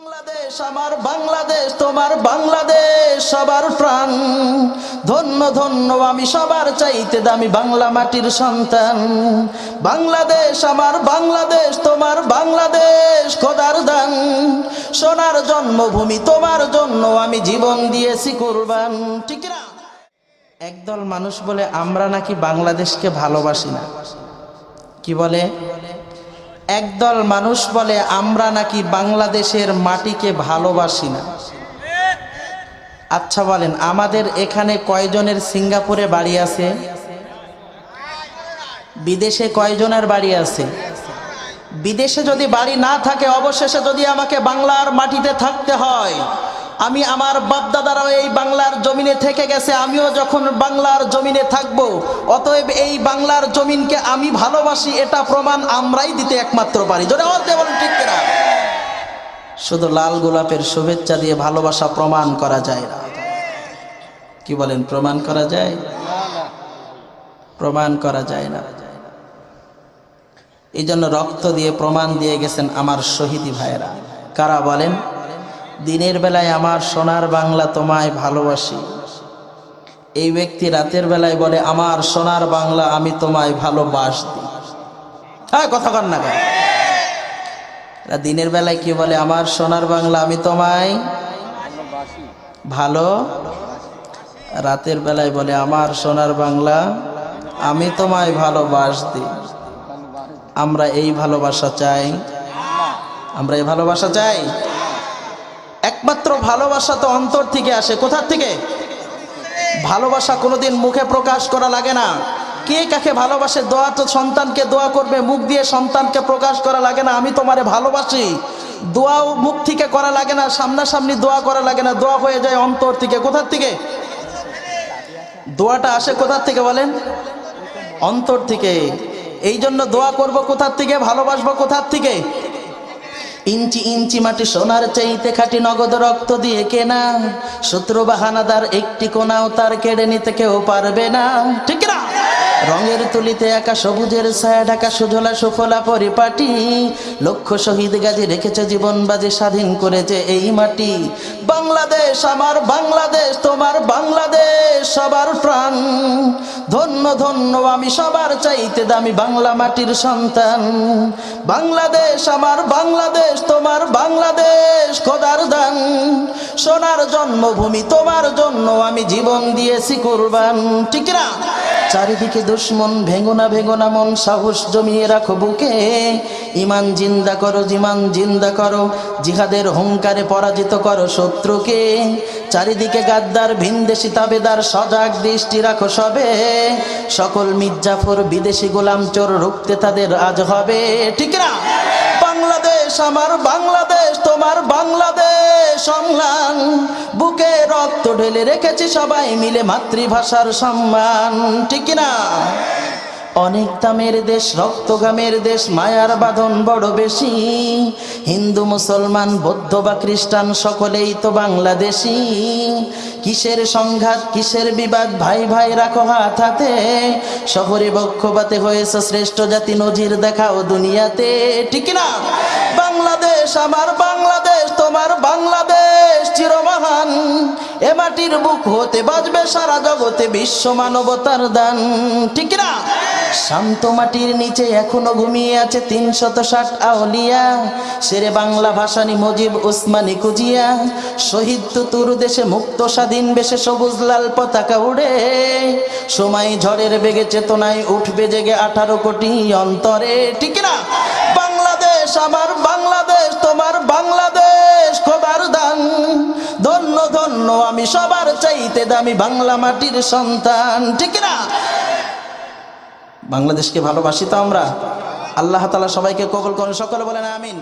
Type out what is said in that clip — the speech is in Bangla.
বাংলাদেশ, আমার বাংলাদেশ, তোমার বাংলাদেশ, সবার প্রাণ। ধন্য ধন্য, আমি সবার চাইতে দামি বাংলা মাটির সন্তান। বাংলাদেশ, আমার বাংলাদেশ, তোমার বাংলাদেশ, খোদার দান। সোনার জন্মভূমি, তোমার জন্য আমি জীবন দিয়েছি কুরবান। ঠিক না? একদল মানুষ বলে, আমরা নাকি বাংলাদেশকে ভালোবাসি না। কি বলে? একদল মানুষ বলে, আমরা নাকি বাংলাদেশের মাটিকে ভালোবাসি না। আচ্ছা বলেন, আমাদের এখানে কয়জনের সিঙ্গাপুরে বাড়ি আছে? বিদেশে কয়জনের বাড়ি আছে? বিদেশে যদি বাড়ি না থাকে, অবশেষে যদি আমাকে বাংলার মাটিতে থাকতে হয়। আমি আমার বাপদাদারাও এই বাংলার জমিনে থেকে গেছে, আমিও যখন বাংলার জমিনে থাকব, অতএব এই বাংলার জমিনকে আমি ভালোবাসি, এটা প্রমাণ আমরাই দিতে একমাত্র পারি। আওয়াজ দিয়ে বলুন, ঠিক কিনা? শুধু লাল গোলাপের শুভেচ্ছা দিয়ে ভালোবাসা প্রমাণ করা যায় না। কি বলেন, প্রমাণ করা যায়? প্রমাণ করা যায় না। এই জন্য রক্ত দিয়ে প্রমাণ দিয়ে গেছেন আমার শহীদি ভাইয়েরা। কারা বলেন? দিনের বেলায় আমার সোনার বাংলা তোমায় ভালোবাসি। এই ব্যক্তি রাতের বেলায় বলে, আমার সোনার বাংলা আমি তোমায় ভালোবাসি। হ্যাঁ কথা কর না? দিনের বেলায় কি বলে, আমার সোনার বাংলা আমি তোমায় ভালো রাতের বেলায় বলে, আমার সোনার বাংলা আমি তোমায় ভালোবাসি। আমরা এই ভালোবাসা চাই। আমরা এই ভালোবাসা চাই? একমাত্র ভালোবাসা তো অন্তর থেকে আসে। কোথার থেকে? ভালোবাসা কোনোদিন মুখে প্রকাশ করা লাগে না। কে কাকে ভালোবাসে দোয়া তো সন্তানকে দোয়া করবে, মুখ দিয়ে সন্তানকে প্রকাশ করা লাগে না। আমি তোমারে ভালোবাসি। দোয়াও মুখ থেকে করা লাগে না, সামনাসামনি দোয়া করা লাগে না। দোয়া হয়ে যায় অন্তর থেকে। কোথার থেকে? দোয়াটা আসে কোথার থেকে বলেন? অন্তর থেকে। এই জন্য দোয়া করব কোথার থেকে, ভালোবাসবো কোথার থেকে? ইঞ্চি ইঞ্চি মাটি সোনার চাইতে খাটি নগদ রক্ত দিয়ে কেনা। শত্রু বাহানাদার একটি কোনাও তার কেড়ে নিতে কেউ পারবে না। ঠিক না রঙের তুলিতে একা সবুজের ছায়া ঢাকা সুজলা সুফলা পরিপাটি। লক্ষ শহীদ গাজী রেখেছে জীবন বাজে স্বাধীন করেছে এই মাটি। বাংলাদেশ আমার বাংলাদেশ, তোমার বাংলাদেশ সবার প্রাণ। ধন্য ধন্য, আমি সবার চাইতে দামি বাংলা মাটির সন্তান। বাংলাদেশ আমার বাংলাদেশ, তোমার বাংলাদেশ খোদার দান। সোনার জন্মভূমি তোমার জন্য আমি জীবন দিয়েছি কুরবান। ঠিক না চারিদিকে দুশ্মন, ভেঙোনা ভেঙোনা মন, সাহস জমিয়ে রাখো বুকে। ইমান জিন্দা করো, জিমান জিন্দা করো, জিহাদের হুঙ্কারে পরাজিত করো শত্রুকে। চারিদিকে গাদ্দার ভিনদেশি তাবেদার, সজাগ দৃষ্টি রাখো সবে। সকল মির্জাফর বিদেশি গোলাম চোর রুখতে তাদের আজ হবে। ঠিক না? বাংলাদেশ আমার, বাংলাদেশ তোমার সংলান বুকে রক্ত ঢেলে রেখেছি সবাই মিলে মাতৃভাষার সম্মান। ঠিক না অনেক দামের দেশ, রক্তগামের দেশ, মায়ার বাঁধন বড় বেশি। হিন্দু, মুসলমান, বৌদ্ধ বা খ্রিস্টান সকলেই তো বাংলাদেশি। কিসের সংঘাত, কিসের বিবাদ, ভাই ভাই রাখো হাত হাতে। শহরে বক্ষপাতে হয়েছে শ্রেষ্ঠ জাতি নজির দেখাও দুনিয়াতে। ঠিক না বাংলাদেশ, আমার বাংলাদেশ, তোমার বাংলাদেশ চিরমহান। এ মাটির বুক হতে বাজবে সারা জগতে বিশ্ব মানবতার দান। ঠিক না? শান্ত মাটির নিচে এখনও ঘুমিয়ে আছে তিনশত ষাট আউলিয়া। সেরে বাংলা ভাষানি মজিব উসমানি কুজিয়া শহীদ তুতুর দেশে মুক্ত স্বাধীন বেশে সবুজ লাল পতাকা উড়ে। সময় ঝড়ের বেগে চেতনায় উঠবে জেগে আঠারো কোটি অন্তরে। ঠিক না? চাইতে দামি বাংলা মাটির সন্তান, ঠিক না? বাংলাদেশকে ভালোবাসি তো আমরা। আল্লাহ তালা সবাইকে কবল করেন, সকলে বলেন আমিন।